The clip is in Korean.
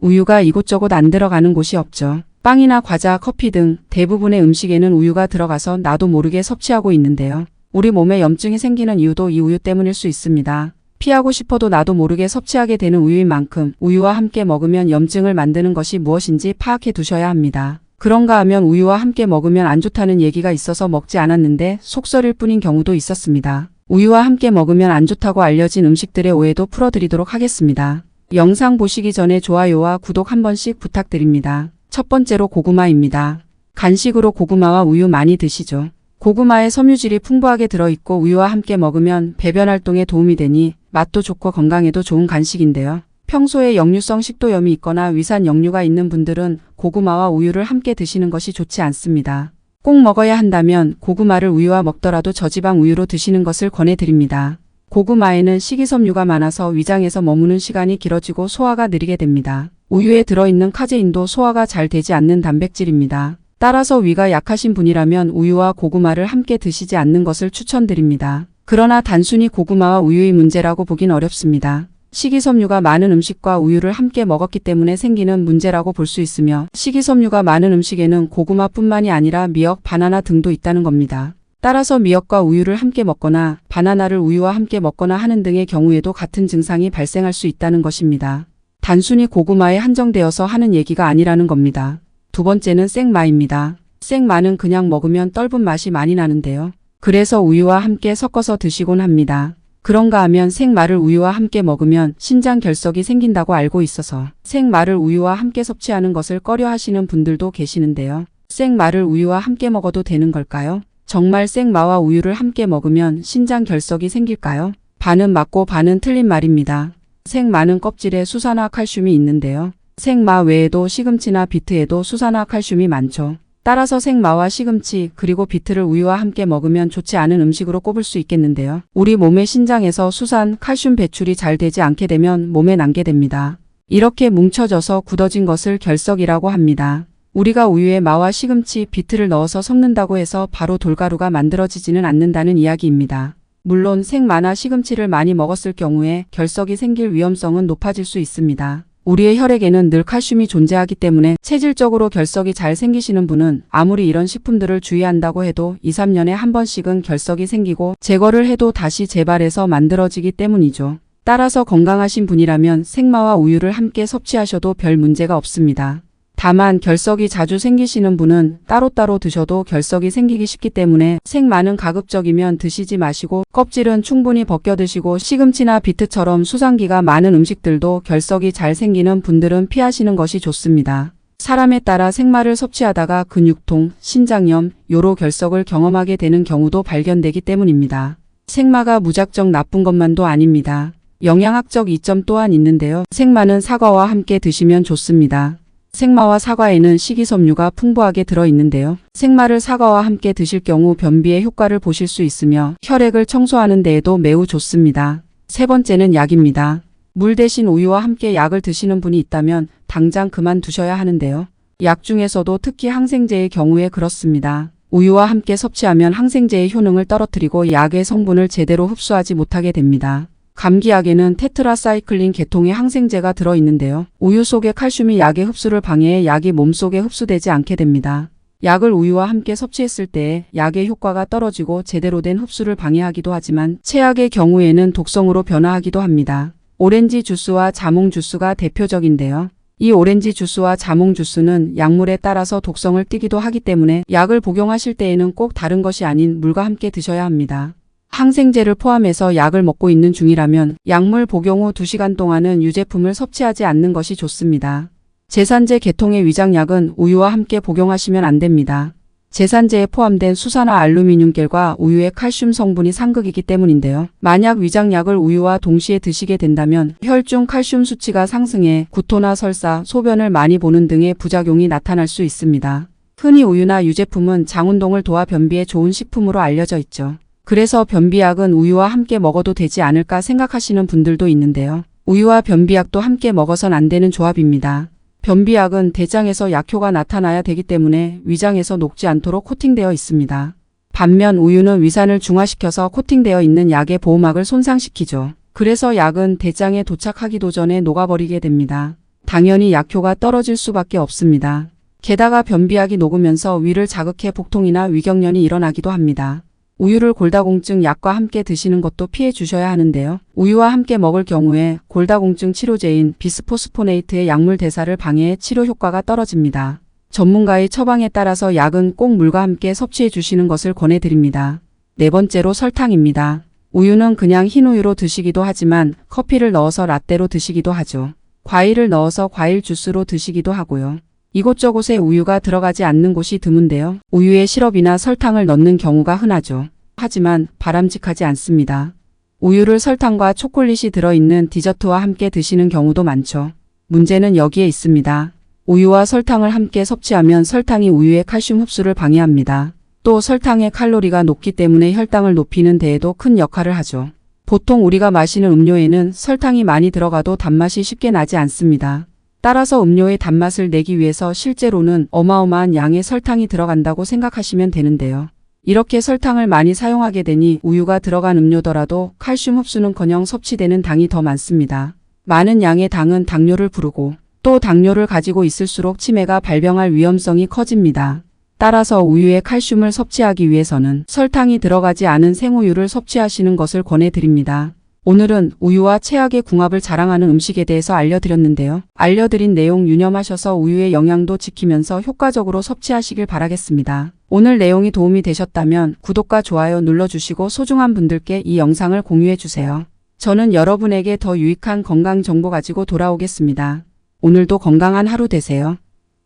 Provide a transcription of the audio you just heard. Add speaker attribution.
Speaker 1: 우유가 이곳저곳 안 들어가는 곳이 없죠. 빵이나 과자, 커피 등 대부분의 음식에는 우유가 들어가서 나도 모르게 섭취하고 있는데요. 우리 몸에 염증이 생기는 이유도 이 우유 때문일 수 있습니다. 피하고 싶어도 나도 모르게 섭취하게 되는 우유인 만큼 우유와 함께 먹으면 염증을 만드는 것이 무엇인지 파악해 두셔야 합니다. 그런가 하면 우유와 함께 먹으면 안 좋다는 얘기가 있어서 먹지 않았는데 속설일 뿐인 경우도 있었습니다. 우유와 함께 먹으면 안 좋다고 알려진 음식들의 오해도 풀어드리도록 하겠습니다. 영상 보시기 전에 좋아요와 구독 한 번씩 부탁드립니다. 첫 번째로 고구마입니다. 간식으로 고구마와 우유 많이 드시죠. 고구마에 섬유질이 풍부하게 들어있고 우유와 함께 먹으면 배변 활동에 도움이 되니 맛도 좋고 건강에도 좋은 간식인데요. 평소에 역류성 식도염이 있거나 위산 역류가 있는 분들은 고구마와 우유를 함께 드시는 것이 좋지 않습니다. 꼭 먹어야 한다면 고구마를 우유와 먹더라도 저지방 우유로 드시는 것을 권해드립니다. 고구마에는 식이섬유가 많아서 위장에서 머무는 시간이 길어지고 소화가 느리게 됩니다. 우유에 들어있는 카제인도 소화가 잘 되지 않는 단백질입니다. 따라서 위가 약하신 분이라면 우유와 고구마를 함께 드시지 않는 것을 추천드립니다. 그러나 단순히 고구마와 우유의 문제라고 보긴 어렵습니다. 식이섬유가 많은 음식과 우유를 함께 먹었기 때문에 생기는 문제라고 볼 수 있으며 식이섬유가 많은 음식에는 고구마뿐만이 아니라 미역, 바나나 등도 있다는 겁니다. 따라서 미역과 우유를 함께 먹거나 바나나를 우유와 함께 먹거나 하는 등의 경우에도 같은 증상이 발생할 수 있다는 것입니다. 단순히 고구마에 한정되어서 하는 얘기가 아니라는 겁니다. 두 번째는 생마입니다. 생마는 그냥 먹으면 떫은 맛이 많이 나는데요. 그래서 우유와 함께 섞어서 드시곤 합니다. 그런가 하면 생마를 우유와 함께 먹으면 신장 결석이 생긴다고 알고 있어서 생마를 우유와 함께 섭취하는 것을 꺼려 하시는 분들도 계시는데요. 생마를 우유와 함께 먹어도 되는 걸까요? 정말 생마와 우유를 함께 먹으면 신장 결석이 생길까요? 반은 맞고 반은 틀린 말입니다. 생마는 껍질에 수산화 칼슘이 있는데요. 생마 외에도 시금치나 비트에도 수산화 칼슘이 많죠. 따라서 생마와 시금치 그리고 비트를 우유와 함께 먹으면 좋지 않은 음식으로 꼽을 수 있겠는데요. 우리 몸의 신장에서 수산, 칼슘 배출이 잘 되지 않게 되면 몸에 남게 됩니다. 이렇게 뭉쳐져서 굳어진 것을 결석이라고 합니다. 우리가 우유에 마와 시금치, 비트를 넣어서 섞는다고 해서 바로 돌가루가 만들어지지는 않는다는 이야기입니다. 물론 생마나 시금치를 많이 먹었을 경우에 결석이 생길 위험성은 높아질 수 있습니다. 우리의 혈액에는 늘 칼슘이 존재하기 때문에 체질적으로 결석이 잘 생기시는 분은 아무리 이런 식품들을 주의한다고 해도 2, 3년에 한 번씩은 결석이 생기고 제거를 해도 다시 재발해서 만들어지기 때문이죠. 따라서 건강하신 분이라면 생마와 우유를 함께 섭취하셔도 별 문제가 없습니다. 다만 결석이 자주 생기시는 분은 따로따로 드셔도 결석이 생기기 쉽기 때문에 생마는 가급적이면 드시지 마시고 껍질은 충분히 벗겨 드시고 시금치나 비트처럼 수상기가 많은 음식들도 결석이 잘 생기는 분들은 피하시는 것이 좋습니다. 사람에 따라 생마를 섭취하다가 근육통, 신장염, 요로 결석을 경험하게 되는 경우도 발견되기 때문입니다. 생마가 무작정 나쁜 것만도 아닙니다. 영양학적 이점 또한 있는데요. 생마는 사과와 함께 드시면 좋습니다. 생마와 사과에는 식이섬유가 풍부하게 들어있는데요. 생마를 사과와 함께 드실 경우 변비의 효과를 보실 수 있으며 혈액을 청소하는 데에도 매우 좋습니다. 세 번째는 약입니다. 물 대신 우유와 함께 약을 드시는 분이 있다면 당장 그만두셔야 하는데요. 약 중에서도 특히 항생제의 경우에 그렇습니다. 우유와 함께 섭취하면 항생제의 효능을 떨어뜨리고 약의 성분을 제대로 흡수하지 못하게 됩니다. 감기약에는 테트라사이클린 계통의 항생제가 들어있는데요. 우유 속의 칼슘이 약의 흡수를 방해해 약이 몸속에 흡수되지 않게 됩니다. 약을 우유와 함께 섭취했을 때 약의 효과가 떨어지고 제대로 된 흡수를 방해하기도 하지만 최악의 경우에는 독성으로 변화하기도 합니다. 오렌지 주스와 자몽 주스가 대표적인데요. 이 오렌지 주스와 자몽 주스는 약물에 따라서 독성을 띠기도 하기 때문에 약을 복용하실 때에는 꼭 다른 것이 아닌 물과 함께 드셔야 합니다. 항생제를 포함해서 약을 먹고 있는 중이라면 약물 복용 후 2시간 동안은 유제품을 섭취하지 않는 것이 좋습니다. 제산제 계통의 위장약은 우유와 함께 복용하시면 안 됩니다. 제산제에 포함된 수산화 알루미늄겔과 우유의 칼슘 성분이 상극이기 때문인데요. 만약 위장약을 우유와 동시에 드시게 된다면 혈중 칼슘 수치가 상승해 구토나 설사, 소변을 많이 보는 등의 부작용이 나타날 수 있습니다. 흔히 우유나 유제품은 장운동을 도와 변비에 좋은 식품으로 알려져 있죠. 그래서 변비약은 우유와 함께 먹어도 되지 않을까 생각하시는 분들도 있는데요. 우유와 변비약도 함께 먹어선 안 되는 조합입니다. 변비약은 대장에서 약효가 나타나야 되기 때문에 위장에서 녹지 않도록 코팅되어 있습니다. 반면 우유는 위산을 중화시켜서 코팅되어 있는 약의 보호막을 손상시키죠. 그래서 약은 대장에 도착하기도 전에 녹아버리게 됩니다. 당연히 약효가 떨어질 수밖에 없습니다. 게다가 변비약이 녹으면서 위를 자극해 복통이나 위경련이 일어나기도 합니다. 우유를 골다공증 약과 함께 드시는 것도 피해 주셔야 하는데요. 우유와 함께 먹을 경우에 골다공증 치료제인 비스포스포네이트의 약물 대사를 방해해 치료 효과가 떨어집니다. 전문가의 처방에 따라서 약은 꼭 물과 함께 섭취해 주시는 것을 권해드립니다. 네 번째로 설탕입니다. 우유는 그냥 흰 우유로 드시기도 하지만 커피를 넣어서 라떼로 드시기도 하죠. 과일을 넣어서 과일 주스로 드시기도 하고요. 이곳저곳에 우유가 들어가지 않는 곳이 드문데요. 우유에 시럽이나 설탕을 넣는 경우가 흔하죠. 하지만 바람직하지 않습니다. 우유를 설탕과 초콜릿이 들어있는 디저트와 함께 드시는 경우도 많죠. 문제는 여기에 있습니다. 우유와 설탕을 함께 섭취하면 설탕이 우유의 칼슘 흡수를 방해합니다. 또 설탕의 칼로리가 높기 때문에 혈당을 높이는 데에도 큰 역할을 하죠. 보통 우리가 마시는 음료에는 설탕이 많이 들어가도 단맛이 쉽게 나지 않습니다. 따라서 음료의 단맛을 내기 위해서 실제로는 어마어마한 양의 설탕이 들어간다고 생각하시면 되는데요. 이렇게 설탕을 많이 사용하게 되니 우유가 들어간 음료더라도 칼슘 흡수는커녕 섭취되는 당이 더 많습니다. 많은 양의 당은 당뇨를 부르고 또 당뇨를 가지고 있을수록 치매가 발병할 위험성이 커집니다. 따라서 우유에 칼슘을 섭취하기 위해서는 설탕이 들어가지 않은 생우유를 섭취하시는 것을 권해드립니다. 오늘은 우유와 최악의 궁합을 자랑하는 음식에 대해서 알려드렸는데요. 알려드린 내용 유념하셔서 우유의 영양도 지키면서 효과적으로 섭취하시길 바라겠습니다. 오늘 내용이 도움이 되셨다면 구독과 좋아요 눌러주시고 소중한 분들께 이 영상을 공유해주세요. 저는 여러분에게 더 유익한 건강 정보 가지고 돌아오겠습니다. 오늘도 건강한 하루 되세요.